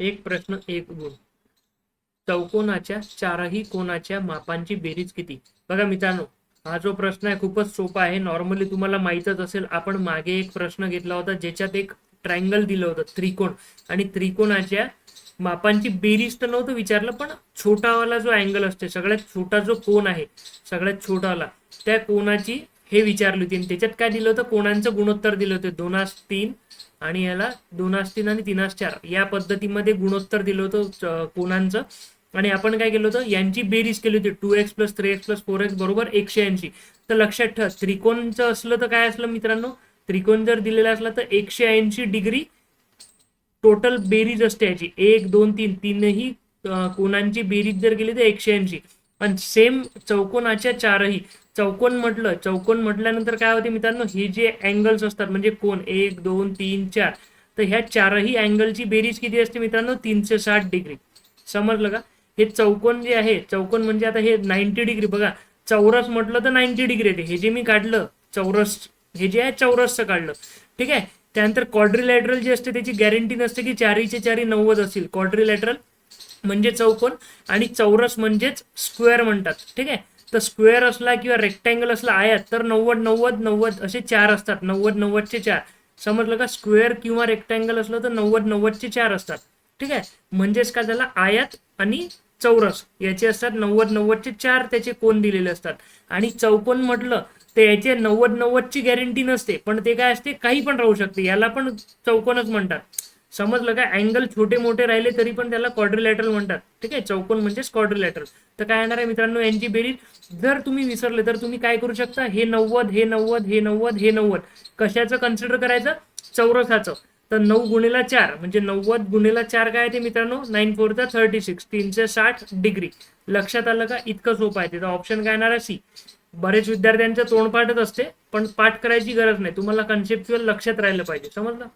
एक प्रश्न एक गुण. चौकोनाच्या चारही कोणाच्या मापांची बेरीज किती? बघा मित्रांनो हा जो प्रश्न आहे खूपच सोपा आहे. नॉर्मली तुम्हाला माहीतच असेल आपण मागे एक प्रश्न घेतला होता ज्याच्यात एक ट्रायंगल दिलं होतं त्रिकोण. आणि त्रिकोणाच्या मापांची बेरीज तर नव्हतं विचारलं पण छोटावाला जो अँगल असते सगळ्यात छोटा जो कोण आहे सगळ्यात छोटावाला त्या कोणाची हे विचारली होती. आणि त्याच्यात काय दिलं होतं? कोणांचं गुणोत्तर दिलं होतं? दोनास तीन आणि याला दोनास तीन आणि तीनास चार या पद्धतीमध्ये गुणोत्तर दिलं होतं कोणांचं? आणि आपण काय केलं होतं? यांची बेरीज केली होती. Two x plus three x plus four x बरोबर एकशे ऐंशी. तर लक्षात ठेवा त्रिकोणचं असलं तर काय असलं मित्रांनो? त्रिकोण जर दिलेला असला तर एकशे ऐंशी डिग्री टोटल बेरीज असते याची. एक दोन तीन तीनही कोणांची बेरीज जर गेली तर एकशे ऐंशी. पण सेम चौकोनाच्या चारही. चौकोन म्हटलं चौकोन म्हटल्यानंतर काय होते मित्रांनो हे जे अँगल्स असतात म्हणजे कोण एक दोन तीन चार तर ह्या चारही अँगलची बेरीज किती असते मित्रांनो तीनशे साठ डिग्री समजलं का? हे चौकोन जे आहे चौकोन म्हणजे आता हे नाईन्टी डिग्री बघा चौरस म्हटलं तर नाईन्टी डिग्री येते. हे जे मी काढलं चौरस हे जे आहे चौरसचं काढलं. ठीक आहे? त्यानंतर क्वाड्रिलॅटरल जे असते त्याची गॅरंटी नसते की चारीचे चारी नव्वद असतील. क्वाड्रिलॅटरल म्हणजे चौकोन आणि चौरस म्हणजेच स्क्वेअर म्हणतात. ठीक आहे? तर स्क्वेअर असला किंवा रेक्टँगल असला आयात तर नव्वद नव्वद नव्वद असे चार असतात. नव्वद नव्वदचे चार. समजलं का? स्क्वेअर किंवा रेक्टँगल असलं तर नव्वद नव्वदचे चार असतात. ठीक आहे? म्हणजेच काय त्याला आयात आणि चौरस. याचे असतात नव्वद नव्वदचे चार त्याचे कोण दिलेले असतात? आणि चौकोन म्हटलं तर याचे नव्वद नव्वदची गॅरंटी नसते. पण ते काय असते? काही पण राहू शकते. याला पण चौकोनच म्हणतात. समजलं का अँगल छोटे मोठे राहिले तरी पण त्याला क्वाड्रिलॅटरल म्हणतात. ठीक आहे? चौकोन म्हणजेच क्वाड्रिलॅटरल तर काय येणार आहे मित्रांनो? यांची बेरीज जर तुम्ही विसरले तर तुम्ही काय करू शकता? हे नव्वद हे नव्वद हे नव्वद हे नव्वद. कशाचं कन्सिडर करायचं? चौरसाचं. तर नऊ गुणेला चार म्हणजे नव्वद गुणेला चार काय आहे ते मित्रांनो? नाईन फोरचा थर्टी सिक्स तीनशे साठ डिग्री लक्षात आलं का? इतकं सोपं आहे. त्याचा ऑप्शन काय येणार आहे? सी बरेच विद्यार्थ्यांचं तोंडपाठच असते पण पाठ करायची गरज नाही. तुम्हाला कन्सेप्च्युअल लक्षात राहिलं पाहिजे. समजलं?